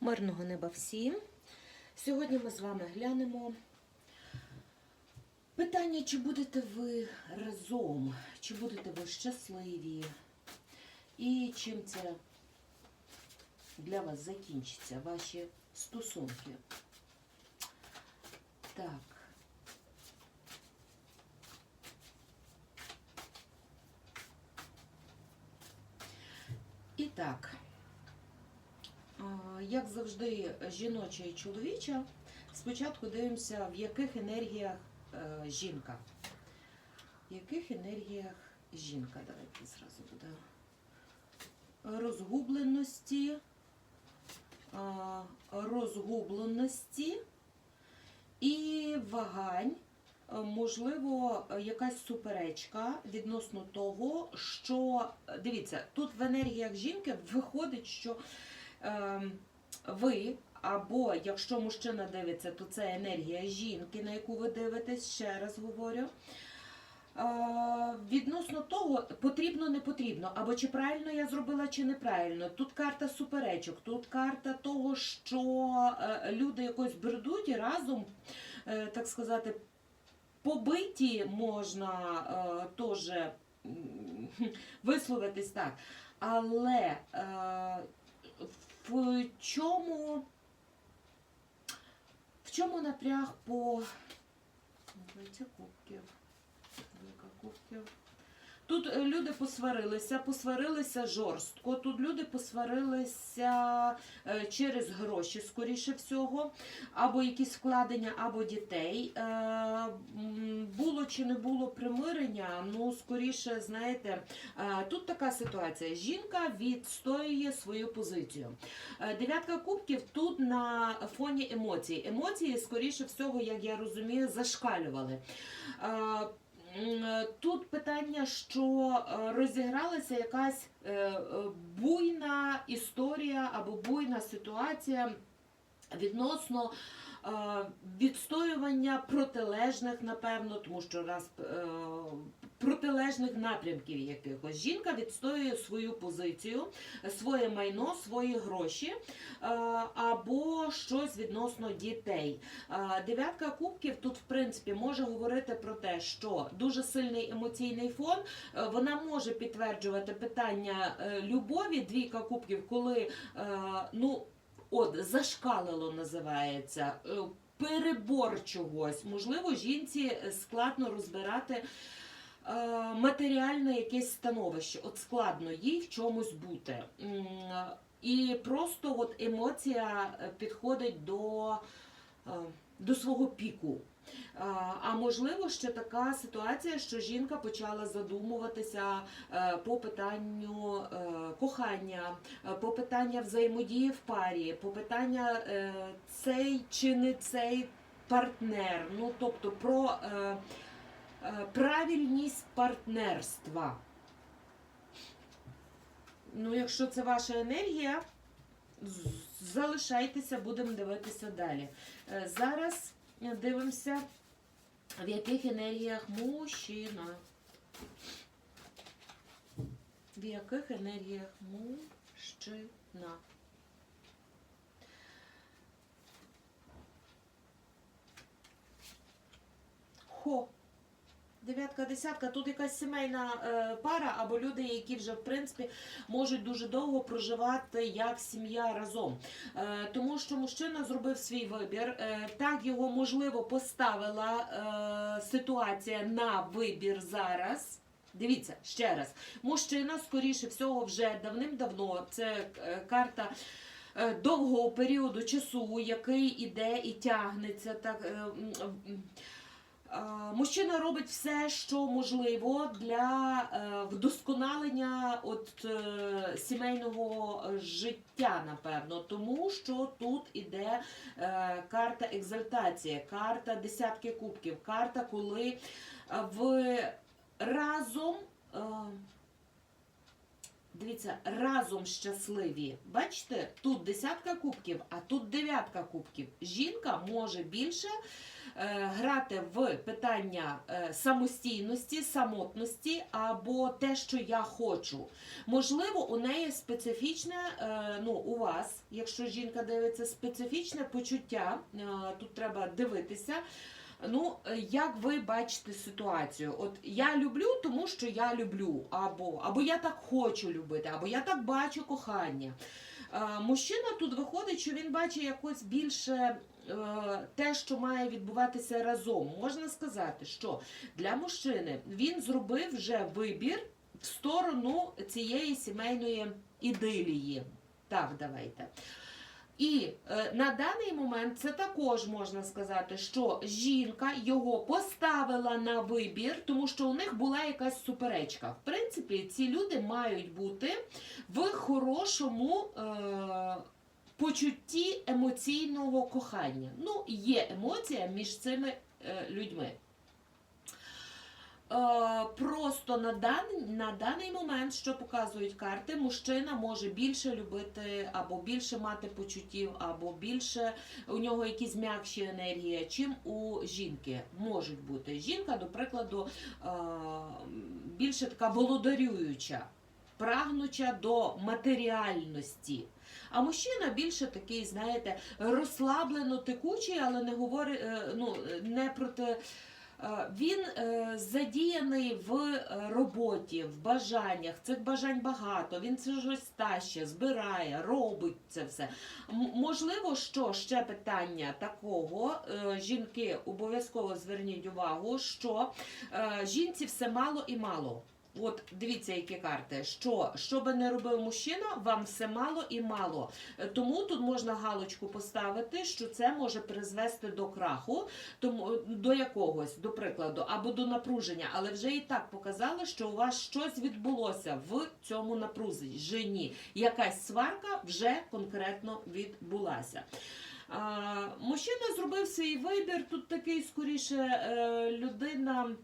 Мирного неба всім. Сьогодні ми з вами глянемо питання, чи будете ви разом, чи будете ви щасливі, і чим це для вас закінчиться, ваші стосунки. Так. І так. Як завжди, жіноча і чоловіча. Спочатку дивимося, в яких енергіях е, жінка. В яких енергіях жінка? Давайте зразу буде. Розгубленості, розгубленості і вагань. Можливо, якась суперечка відносно того, що дивіться, тут в енергіях жінки виходить, що ви, або якщо мужчина дивиться, то це енергія жінки, на яку ви дивитесь, ще раз говорю. Е, Відносно того, потрібно, не потрібно, або чи правильно я зробила, чи неправильно. Тут карта суперечок, тут карта того, що е, люди якось бредуть і разом, е, так сказати, побиті можна теж висловитись так. Але в чому, в чому напряг по кубків. Кубків. Тут е, люди посварилися, посварилися жорстко. Тут люди посварилися е, через гроші, скоріше всього, або якісь вкладення, або дітей. Е, Було чи не було примирення, ну, скоріше, знаєте, тут така ситуація. Жінка відстоює свою позицію. Дев'ятка кубків тут на фоні емоцій. Емоції, скоріше всього, як я розумію, зашкалювали. Е, Тут питання, що е, розігралася якась е, буйна історія або буйна ситуація відносно відстоювання протилежних, напевно, тому що раз протилежних напрямків якихось. Жінка відстоює свою позицію, своє майно, свої гроші е, або щось відносно дітей. Е, Дев'ятка кубків тут, в принципі, може говорити про те, що дуже сильний емоційний фон. Е, Вона може підтверджувати питання любові. Двійка кубків, коли ну. От, зашкалило називається. Перебор чогось. Можливо, жінці складно розбирати матеріальне якесь становище. От складно їй в чомусь бути. І просто от емоція е, підходить до, е, до свого піку. Е, А можливо, ще така ситуація, що жінка почала задумуватися е, по питанню е, кохання, е, по питання взаємодії в парі, по питання е, цей чи не цей партнер. Ну тобто про е, е, правильність партнерства. Ну, якщо це ваша енергія, залишайтеся, будемо дивитися далі. Е, Зараз дивимося, в яких енергіях мужчина. В яких енергіях мужчина. Хо. Дев'ятка, десятка, тут якась сімейна е, пара або люди, які вже в принципі можуть дуже довго проживати як сім'я разом. Е, тому що мужчина зробив свій вибір. Е, так його можливо поставила е, ситуація на вибір зараз. Дивіться ще раз. Мужчина, скоріше всього, вже давним-давно це е, карта. е, Довгого періоду часу, який іде і тягнеться, так е, Мужчина робить все, що можливо для е, вдосконалення от, е, сімейного е, життя, напевно, тому що тут іде е, карта екзальтації, карта десятки кубків, карта, коли е, ви разом. Дивіться, разом щасливі. Бачите, тут десятка кубків, а тут дев'ятка кубків. Жінка може більше е, грати в питання е, самостійності, самотності або те, що я хочу. Можливо, у неї специфічне, е, ну, у вас, якщо жінка дивиться, специфічне почуття, е, тут треба дивитися. Ну, е, як ви бачите ситуацію? От я люблю, тому що я люблю, або, або я так хочу любити, або я так бачу кохання. Е, мужчина тут виходить, що він бачить якось більше е, те, що має відбуватися разом. Можна сказати, що для мужчини він зробив вже вибір в сторону цієї сімейної ідилії. Так, давайте. І е, на даний момент це також можна сказати, що жінка його поставила на вибір, тому що у них була якась суперечка. В принципі, ці люди мають бути в хорошому е, почутті емоційного кохання. Ну, є емоція між цими е, людьми. Е, Просто на даний, на даний момент, що показують карти, мужчина може більше любити, або більше мати почуттів, або більше у нього якісь м'якші енергії, чим у жінки можуть бути. Жінка, до прикладу, е, більше така володарююча, прагнуча до матеріальності. А мужчина більше такий, знаєте, розслаблено текучий, але не говорить, е, ну, не проти. Е, Він е, задіяний в е, роботі, в бажаннях. Цих бажань багато. Він це щось таще, збирає, робить це все. Можливо, що ще питання такого. Жінки обов'язково зверніть увагу, що жінці все мало і мало. От дивіться, які карти. Що, що би не робив мужчина, вам все мало і мало. Тому тут можна галочку поставити, що це може призвести до краху, тому до якогось, до прикладу, або до напруження. Але вже і так показали, що у вас щось відбулося в цьому напруженні. Якась сварка вже конкретно відбулася. А, мужчина зробив свій вибір. Тут такий скоріше е, людина.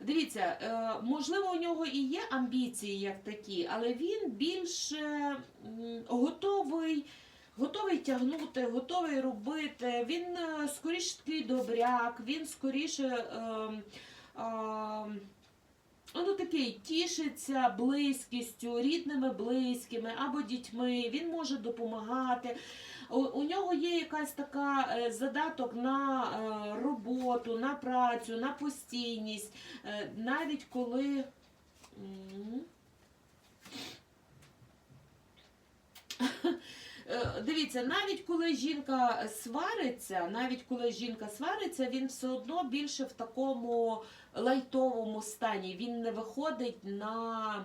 Дивіться, е, можливо, у нього і є амбіції як такі, але він більше готовий. Готовий тягнути, готовий робити. Він е, скоріше такий добряк, він скоріше е, ну, такий тішиться близькістю, рідними близькими або дітьми. Він може допомагати. У, нього є якась така е, задаток на е, роботу, на працю, на постійність, Е, навіть коли. Дивіться, навіть коли жінка свариться, навіть коли жінка свариться, він все одно більше в такому лайтовому стані. Він не виходить на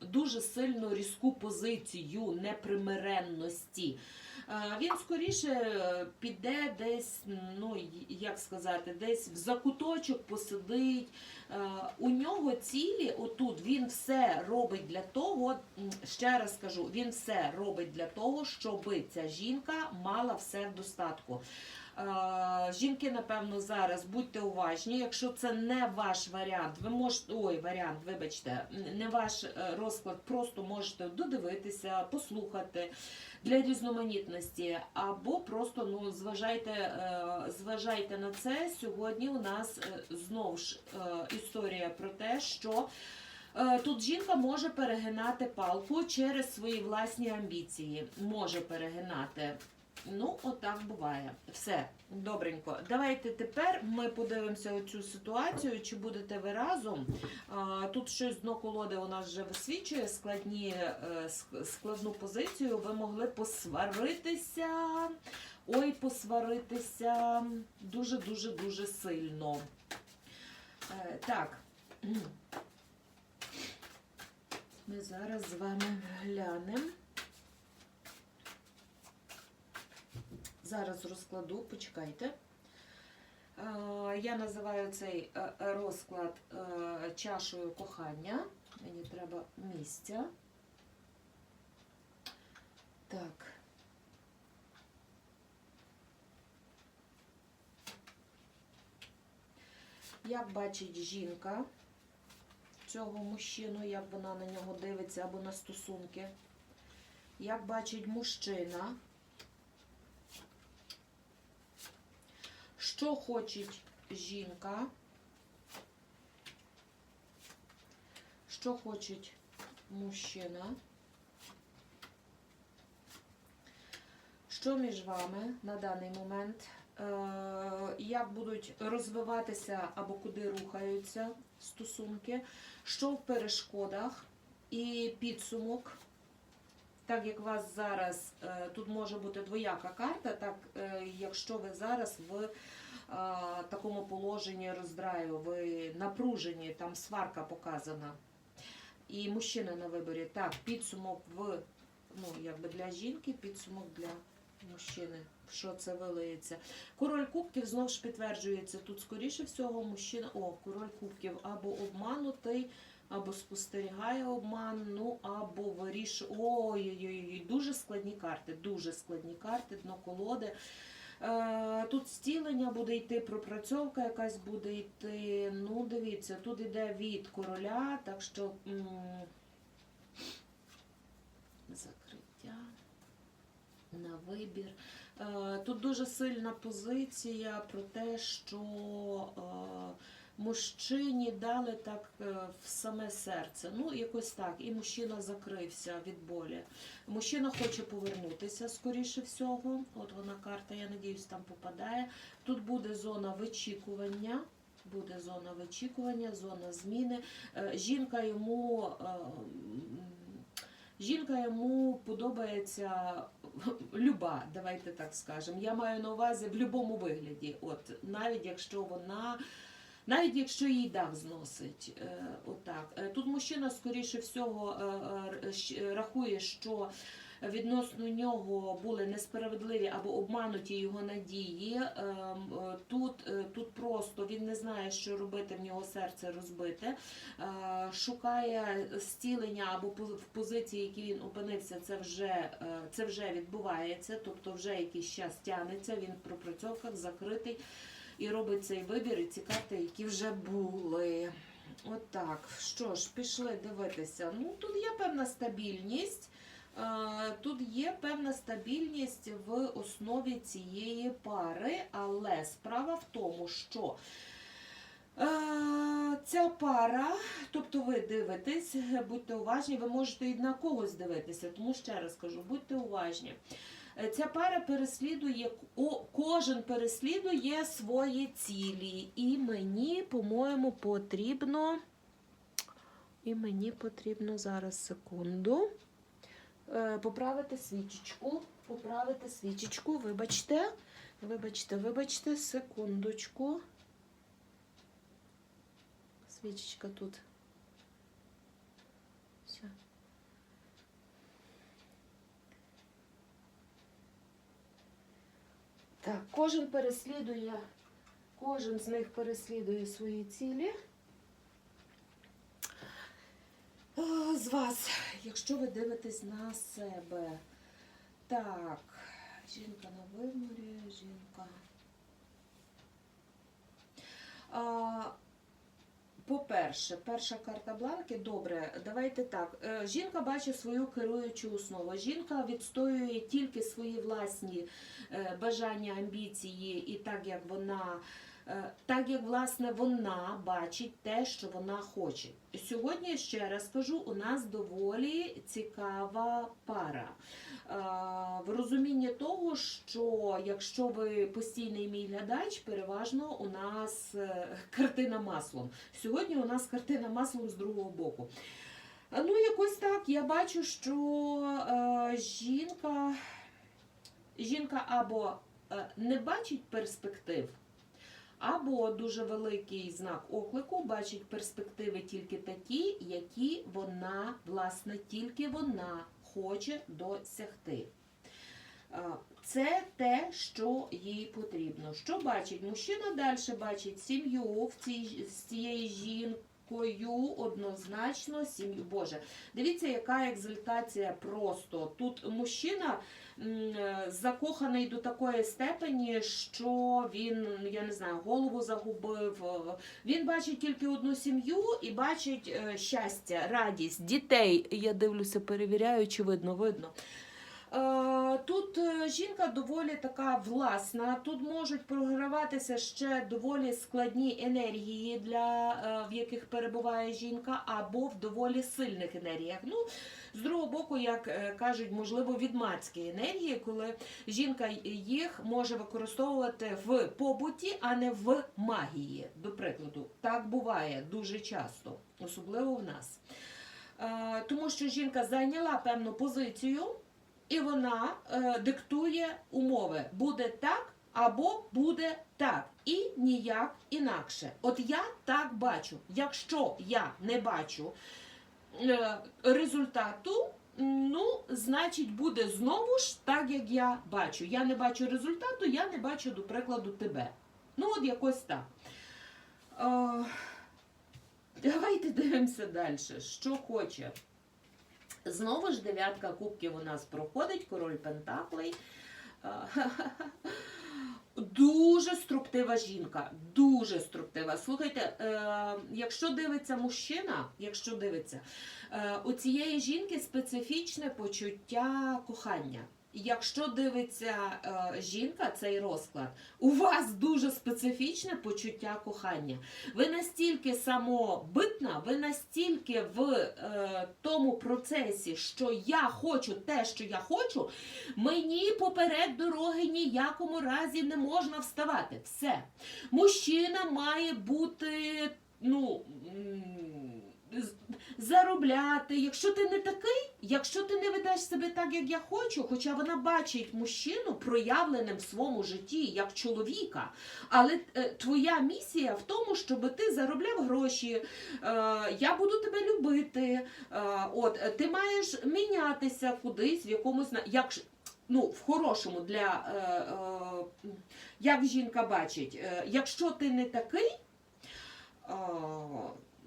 дуже сильно різку позицію непримиренності. Е, Він скоріше піде десь, ну як сказати, десь в закуточок посидить. Е, У нього цілі, отут він все робить для того, ще раз кажу, він все робить для того, щоб ця жінка мала все в достатку. Е, Жінки, напевно, зараз будьте уважні. Якщо це не ваш варіант, ви можете ой, варіант, вибачте, не ваш е, розклад, просто можете додивитися, послухати для різноманітності, або просто ну зважайте, е, зважайте на це. Сьогодні у нас знову ж історія про те, що. Тут жінка може перегинати палку через свої власні амбіції. Може перегинати. Ну, отак буває. Все, добренько. Давайте тепер ми подивимося оцю ситуацію, чи будете ви разом. Тут щось дно колоди у нас вже висвічує складні, е, складну позицію. Ви могли посваритися. Ой, посваритися дуже-дуже дуже сильно. Е, Так. Ми зараз з вами глянемо. Зараз розкладу, почекайте. Е, Я називаю цей е, розклад е, чашою кохання. Мені треба місця. Так. Як бачить жінка цього мужчину, як вона на нього дивиться або на стосунки. Як бачить мужчина. Що хоче жінка? Що хоче мужчина? Що між вами на даний момент? Е, Як будуть розвиватися або куди рухаються стосунки? Що в перешкодах? І підсумок. Так як у вас зараз е, тут може бути двояка карта, так е, якщо ви зараз в такому положенні роздраю, ви напружені, там сварка показана. І мужчина на виборі. Так, підсумок в ну, якби для жінки, підсумок для мужчини. Що це вилиється? Король кубків знову ж підтверджується. Тут, скоріше всього, мужчина. О, король кубків або обманутий, або спостерігає обман, ну або вирішує. Ой-ой-ой, дуже складні карти, дуже складні карти, дно колоди. Е, Тут стілення буде йти, пропрацьовка якась буде йти. Ну, дивіться, тут йде від короля, так що закриття на вибір. Е, Тут дуже сильна позиція про те, що е, мужчині дали так е, в саме серце. Ну, якось так. І мужчина закрився від болі. Мужчина хоче повернутися, скоріше всього. От вона карта, я надіюсь, там попадає. Тут буде зона вичікування. Буде зона вичікування, зона зміни. Е, Жінка йому. е, Жінка йому подобається люба, давайте так скажемо. Я маю на увазі в будь-якому вигляді. От навіть якщо вона, навіть якщо їй дах зносить, е, отак. Е, Тут мужчина, скоріше всього, е, рахує, що відносно нього були несправедливі або обмануті його надії. Ем, Тут, тут просто він не знає, що робити, в нього серце розбите. Шукає стілення або в позиції, які він опинився, це вже, це вже відбувається, тобто вже якийсь час тягнеться, він в пропрацьовках закритий і робить цей вибір, і ці карти, які вже були. Отак. Що ж, пішли дивитися. Ну, тут є певна стабільність. Е, Тут є певна стабільність в основі цієї пари, але справа в тому, що е, ця пара, тобто ви дивитесь, будьте уважні, ви можете і на когось дивитися, тому ще раз кажу, будьте уважні. Е, Ця пара переслідує, кожен переслідує свої цілі. І мені, по-моєму, потрібно. І мені потрібно зараз секунду. Е, Поправити свічечку. Поправити свічечку. Вибачте. Вибачте, вибачте, секундочку. Свічечка тут. Так, кожен переслідує, кожен з них переслідує свої цілі. З вас, якщо ви дивитесь на себе. Так, жінка на виморі, жінка. По-перше, перша карта бланки, добре, давайте так. Е, Жінка бачить свою керуючу основу. Жінка відстоює тільки свої власні е, бажання, амбіції, і так як вона. Е, Так як власне вона бачить те, що вона хоче. Сьогодні ще раз кажу, у нас доволі цікава пара. Е, В розумінні того, що якщо ви постійний мій глядач, переважно у нас е, картина маслом. Сьогодні у нас картина маслом з другого боку. Ну, якось так. Я бачу, що жінка, жінка або не бачить перспектив, або дуже великий знак оклику бачить перспективи тільки такі, які вона, власне, тільки вона хоче досягти. Це те, що їй потрібно. Що бачить? Мужчина далі бачить сім'ю з цієї жінки. однозначно сім'ю. Боже, дивіться, яка екзальтація просто. Тут мужчина закоханий до такої степені, що він, я не знаю, голову загубив. е, Він бачить тільки одну сім'ю і бачить е, щастя, радість, дітей. Я дивлюся, перевіряю, чи видно, видно. Е, Тут е, жінка доволі така власна. Тут можуть програватися ще доволі складні енергії, для, е, в яких перебуває жінка, або в доволі сильних енергіях. Ну, з другого боку, як кажуть, можливо, відмацькі енергії, коли жінка їх може використовувати в побуті, а не в магії. До прикладу, так буває дуже часто, особливо в нас. Тому що жінка зайняла певну позицію. І вона е, диктує умови. Буде так або буде так. І ніяк інакше. От я так бачу. Якщо я не бачу е, результату, ну, значить, буде знову ж так, як я бачу. Я не бачу результату, я не бачу, до прикладу, тебе. Ну, от якось так. Е, давайте дивимося далі. Що хоче. Знову ж дев'ятка кубків у нас проходить, король Пентаклей. Дуже структива жінка, дуже структива. Слухайте, е, якщо дивиться мужчина, якщо дивиться, е, у цієї жінки специфічне почуття кохання. Якщо дивиться е, жінка, цей розклад, у вас дуже специфічне почуття кохання. Ви настільки самобитна, ви настільки в е, тому процесі, що я хочу те, що я хочу, мені поперед дороги ніякому разі не можна вставати. Все. Мужчина має бути, ну. Заробляти, якщо ти не такий, якщо ти не ведеш себе так, як я хочу, хоча вона бачить мужчину проявленим в своєму житті як чоловіка, але е, твоя місія в тому, щоб ти заробляв гроші, е, я буду тебе любити. Е, от ти маєш мінятися кудись в якомусь як ну, в хорошому для е, е, як жінка бачить, е, якщо ти не такий. е,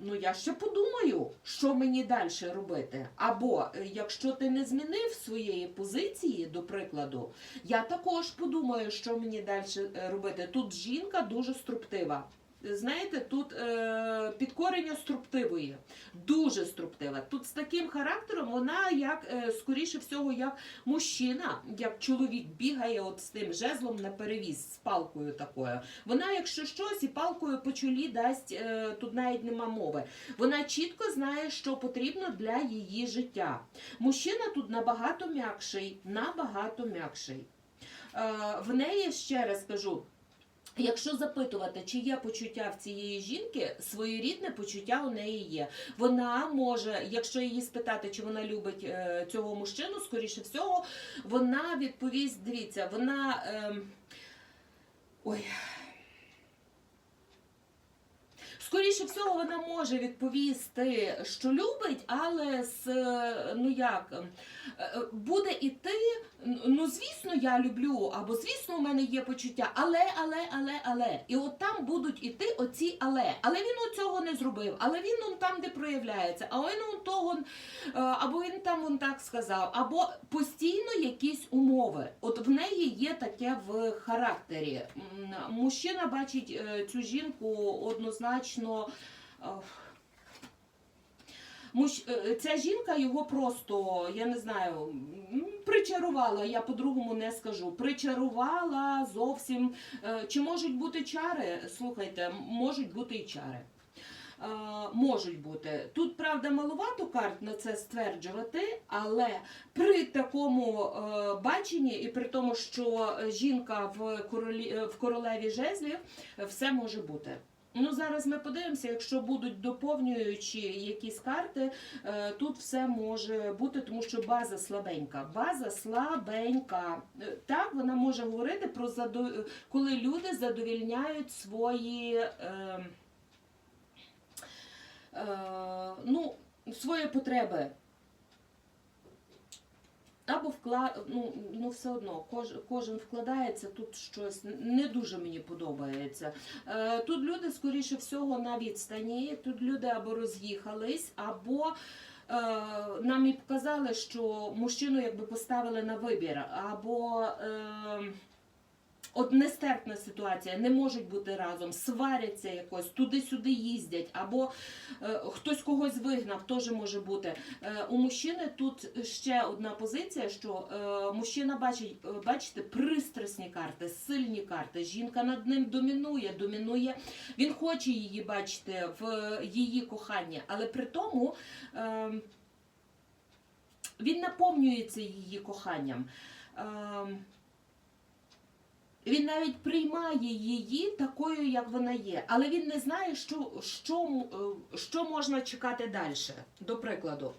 Ну, я ще подумаю, що мені далі робити. Або е, якщо ти не змінив своєї позиції, до прикладу, я також подумаю, що мені далі робити. Тут жінка дуже струптива. Знаєте, тут е, підкорення струптивої, дуже струптива. Тут з таким характером вона як е, скоріше всього, як мужчина, як чоловік бігає от з тим жезлом на перевіз з палкою такою. Вона, якщо щось, і палкою по чолі дасть, е, тут навіть нема мови. Вона чітко знає, що потрібно для її життя. Мужчина тут набагато м'якший, набагато м'якший. Е, в неї ще раз кажу. Якщо запитувати, чи є почуття в цієї жінки, своєрідне почуття у неї є. Вона може, якщо її спитати, чи вона любить е, цього мужчину, скоріше всього, вона відповість: дивіться, вона. Е, ой. Скоріше всього, вона може відповісти, що любить, але з е, ну як е, буде іти. Ну, звісно, я люблю, або звісно, у мене є почуття, але, але, але, але. І от там будуть іти оці але. Але він цього не зробив, але він он там, де проявляється, а він он того, е, або він там он так сказав, або постійно якісь умови. От в неї є таке в характері. Мужчина бачить цю жінку однозначно. Е, Муж... е, Ця жінка його просто, я не знаю, причарувала, я по-другому не скажу. Причарувала зовсім. Е, Чи можуть бути чари? Слухайте, можуть бути і чари. Е, Можуть бути. Тут, правда, маловато карт на це стверджувати, але при такому е, баченні, і при тому, що жінка в, е, королеві жезлів, е, все може бути. Ну, зараз ми подивимося, якщо будуть доповнюючі якісь карти, е, тут все може бути, тому що база слабенька. База слабенька. Е, Так, вона може говорити про задо... коли люди задовільняють свої. Е... Е... Ну, свої потреби. Або вкла... ну, ну все одно, кож... кожен вкладається, тут щось не дуже мені подобається. Е, тут люди, скоріше всього, на відстані, тут люди або роз'їхались, або е, нам і показали, що мужчину якби поставили на вибір, або. Е, От нестерпна ситуація, не можуть бути разом, сваряться якось, туди-сюди їздять, або е, хтось когось вигнав, теж може бути. Е, у мужчини тут ще одна позиція, що е, мужчина бачить, е, бачите, пристрасні карти, сильні карти. Жінка над ним домінує, домінує. Він хоче її бачити в її коханні, але при тому е, він наповнюється її коханням. Е, він навіть приймає її такою, як вона є, але він не знає, що, що, е, що можна чекати далі. До прикладу,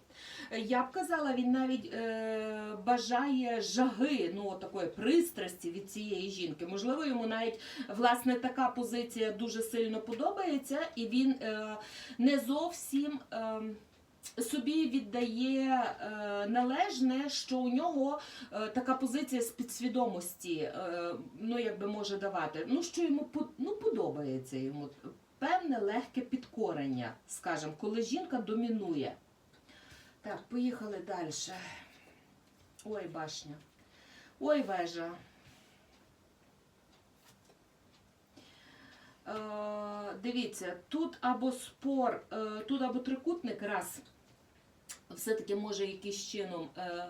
Е, я б казала, він навіть е, бажає жаги, ну такої пристрасті від цієї жінки. Можливо, йому навіть власне така позиція дуже сильно подобається, і він е, не зовсім. Е, Собі віддає е, належне, що у нього е, така позиція з підсвідомості, е, ну якби може давати. Ну що йому ну, подобається йому певне легке підкорення, скажімо, коли жінка домінує. Так, поїхали далі. Ой, башня. Ой, вежа. Дивіться, тут або спор, е, тут або трикутник раз все-таки може якийсь чином е,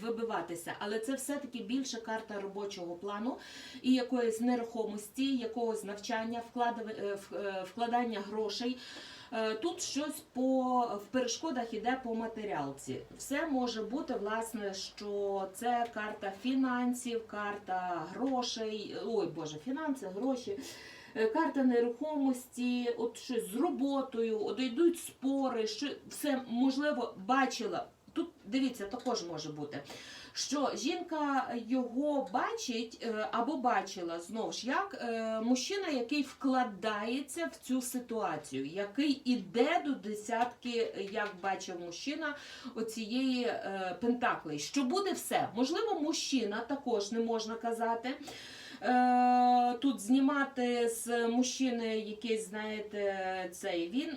вибиватися, але це все-таки більше карта робочого плану і якоїсь нерухомості, якогось навчання, е, е, вкладання грошей. Е, Тут щось по в перешкодах іде по матеріалці. Все може бути, власне, що це карта фінансів, карта грошей. Ой Боже, фінанси, гроші. Е, Карта нерухомості, от щось з роботою, от спори, що все можливо бачила. Тут дивіться, також може бути, що жінка його бачить е, або бачила знову ж як е, мужчина, який вкладається в цю ситуацію, який іде до десятки, як бачив мужчина, оцієї пентаклей. Що буде все? Можливо, мужчина також не можна казати. Е, Тут знімати з мужчини якийсь, знаєте, цей він.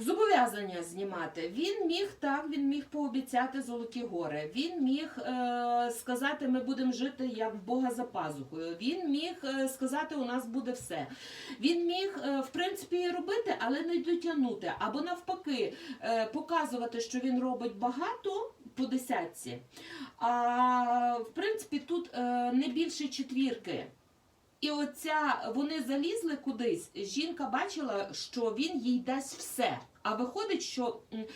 Зобов'язання знімати. Він міг так, він міг пообіцяти золоті гори. Він міг е, сказати, ми будемо жити як Бога за пазухою. Він міг е, сказати, у нас буде все. Він міг, е, в принципі, робити, але не дотягнути. Або навпаки, е, показувати, що він робить багато по десятці. А в принципі, тут е, не більше четвірки. І оця вони залізли кудись. Жінка бачила, що він їй дасть все. А виходить, що е,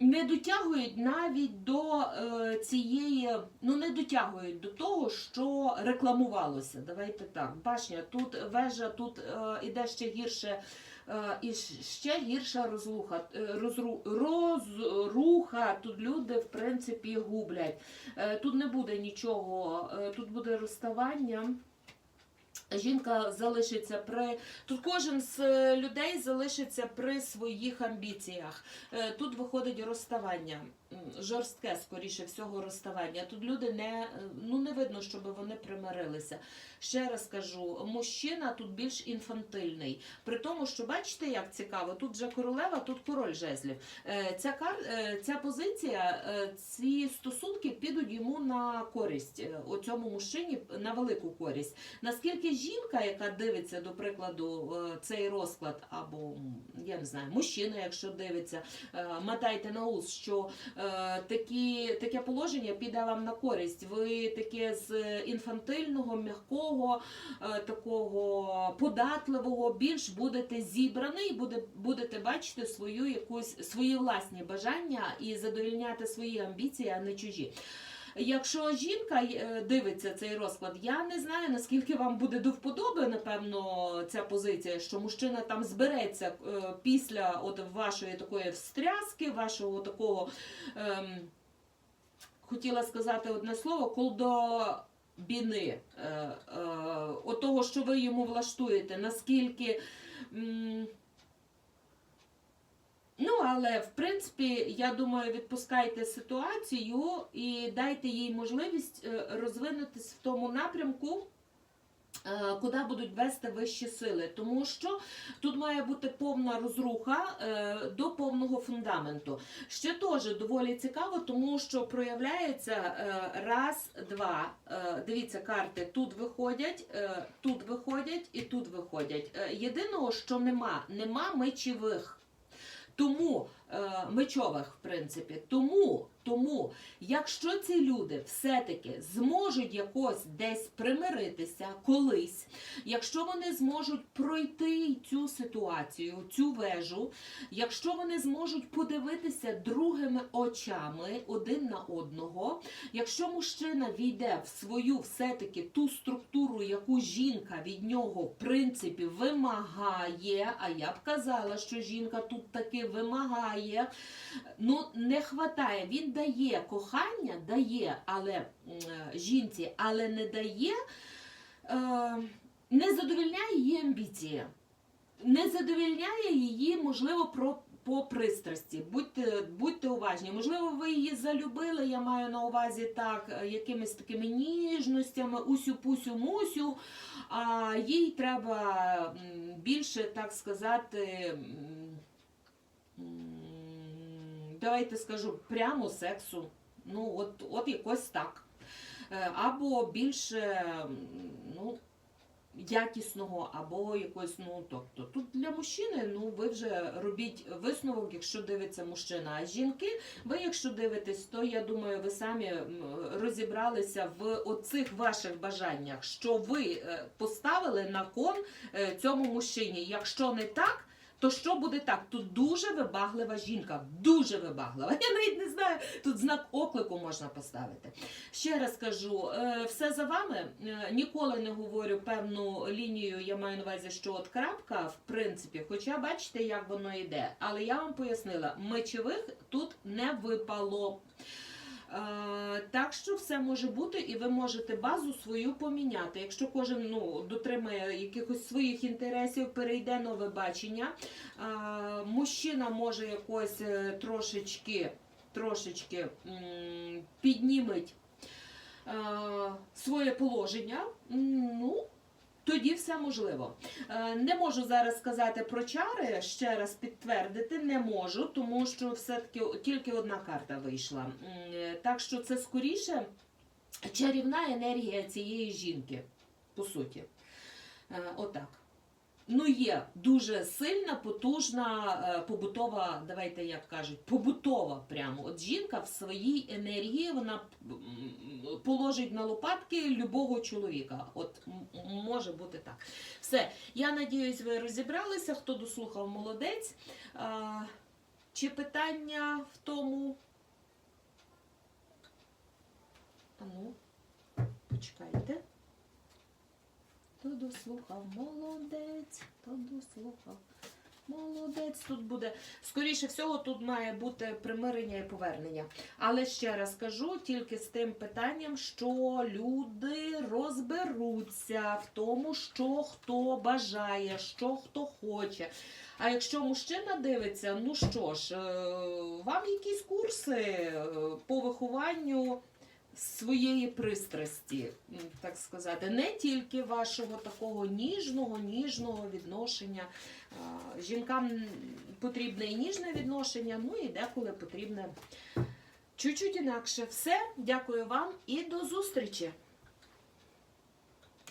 не дотягують навіть до е, цієї, ну не дотягують до того, що рекламувалося. Давайте так. Башня, тут вежа, тут е, іде ще гірше. е, І ще гірша розлуха, е, розру, розруха. Тут люди, в принципі, гублять. Е, Тут не буде нічого, тут буде розставання. Жінка залишиться при тут кожен з е, людей залишиться при своїх амбіціях. Е, Тут виходить розставання, жорстке, скоріше всього, розставання. Тут люди не ну не видно, щоб вони примирилися. Ще раз кажу, мужчина тут більш інфантильний. При тому, що бачите, як цікаво, тут вже королева, тут король жезлів. Е, Ця кар... е, ця позиція, е, ці стосунки підуть йому на користь е, оцьому мужчині на велику користь. Наскільки жінка, яка дивиться, до прикладу, цей розклад, або я не знаю, мужчина, якщо дивиться, е, мотайте на ус, що такі, таке положення піде вам на користь. Ви таке з інфантильного, м'якого, е, такого податливого, більш будете зібраний, буде, будете бачити свою якусь свої власні бажання і задовільняти свої амбіції, а не чужі. Якщо жінка е, дивиться цей розклад, я не знаю наскільки вам буде до вподоби, напевно, ця позиція, що мужчина там збереться е, після от вашої такої встряски, вашого такого, ем, хотіла сказати одне слово, колдобіни, е, е, от того, що ви йому влаштуєте, наскільки. Ну, але в принципі, я думаю, відпускайте ситуацію і дайте їй можливість е, розвинутись в тому напрямку. е, Куди будуть вести вищі сили, тому що тут має бути повна розруха е, до повного фундаменту. Ще теж доволі цікаво, тому що проявляється раз, два. Дивіться, карти тут виходять, тут виходять і тут виходять. Єдиного, що нема, нема мечових. Тому е, мечових, в принципі, тому, тому, якщо ці люди все-таки зможуть якось десь примиритися колись, якщо вони зможуть пройти цю ситуацію, цю вежу, якщо вони зможуть подивитися другими очами один на одного, якщо мужчина війде в свою все-таки ту структуру, яку жінка від нього в принципі вимагає, а я б казала, що жінка тут таки вимагає, ну не хватає. Він дає кохання, дає, але е, жінці, але не дає, е, не задовільняє її амбіції, не задовільняє її, можливо, про. По пристрасті, будьте, будьте уважні. Можливо, ви її залюбили, я маю на увазі так, е, якимись такими ніжностями, усю-пусю-мусю, а їй треба більше, так сказати, давайте скажу, прямо сексу. Ну, от, от якось так. Е, Або більше, ну, якісного, або якось, ну, тобто, тут для мужчини, ну, ви вже робіть висновок, якщо дивиться мужчина. А жінки, ви, якщо дивитесь, то я думаю, ви самі розібралися в оцих ваших бажаннях, що ви е, поставили на кон е, цьому мужчині. Якщо не так, то що буде так? Тут дуже вибаглива жінка, дуже вибаглива. Я навіть не знаю, тут знак оклику можна поставити. Ще раз кажу, е, все за вами. Е, Ніколи не говорю певну лінію, я маю на увазі, що от крапка, в принципі, хоча бачите, як воно йде. Але я вам пояснила, мечових тут не випало. Е, Так що все може бути, і ви можете базу свою поміняти. Якщо кожен ну, дотримає якихось своїх інтересів, перейде нове бачення. е, Мужчина може якось е, трошечки, трошечки підніметь своє положення. Ну, тоді все можливо. Е, Не можу зараз сказати про чари, ще раз підтвердити не можу, тому що все-таки тільки одна карта вийшла. Е, Так що це скоріше чарівна енергія цієї жінки, по суті. Е, Отак. Ну, є дуже сильна, потужна, е, побутова, давайте як кажуть, побутова прямо. От жінка в своїй енергії вона положить на лопатки любого чоловіка. От може бути так. Все, я надіюсь, ви розібралися. Хто дослухав, молодець. А, чи питання в тому? А ну, почекайте. Хто дослухав? Молодець. Хто дослухав? Молодець тут буде. Скоріше всього, тут має бути примирення і повернення. Але ще раз кажу, тільки з тим питанням, що люди розберуться в тому, що хто бажає, що хто хоче. А якщо мужчина дивиться, ну що ж, е, вам якісь курси е, по вихованню своєї пристрасті, так сказати, не тільки вашого такого ніжного, ніжного відношення. Жінкам потрібне і ніжне відношення, ну і деколи потрібне чуть-чуть інакше. Все, дякую вам і до зустрічі!